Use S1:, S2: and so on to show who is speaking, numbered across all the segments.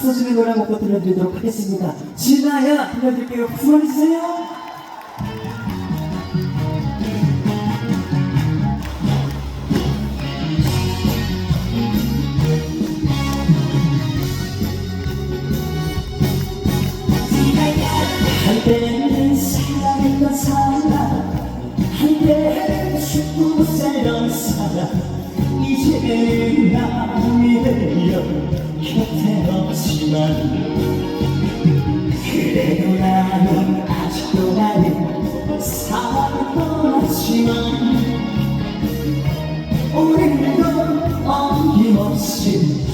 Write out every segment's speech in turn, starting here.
S1: 주는 노래 한곡 들려드리도록 하겠습니다. 진아야 들려드릴게요. 박수 많이 주세요. 이제는 남이 되어 곁에 없지만 그래도 나는 아직도 나는 사랑을 떠났지만 오늘도 어김없이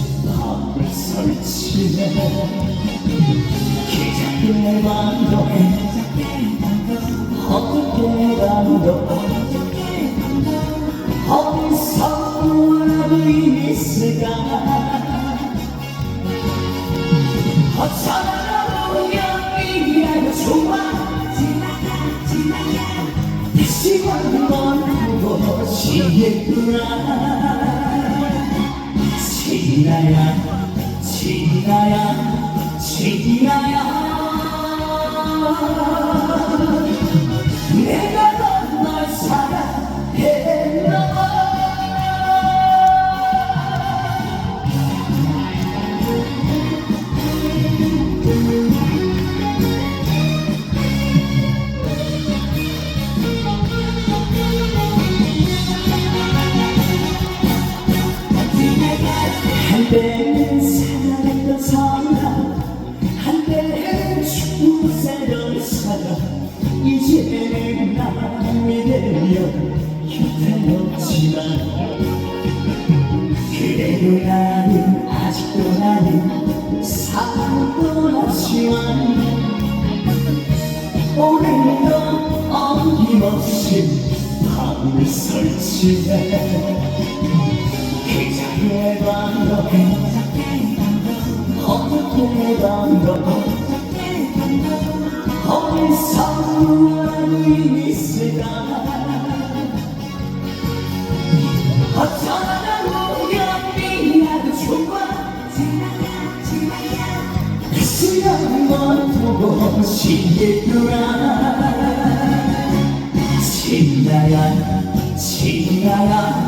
S1: 설치네 기적의 밤도 어떻게 밤도 다시 한번 보고 싶구나. 지나야 지나야 지나야. 내가 넌널 사랑 한때는 사랑했던 사람 한때는 살던 사람 이제는 남이 되어 곁에 없지만 그래도 나는 아직도 나는 사랑을 떠났지만 오늘도 어김없이 밤을 설치해 어떻게 밤도 어디서 원이 있을까 어쩌다 우연이라도 좋아 지나가 지나가 다시 한번 보고 지나야 지나야 지나야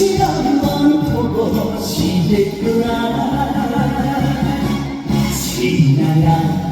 S1: 다시 한번 보고 싶구나. 지나야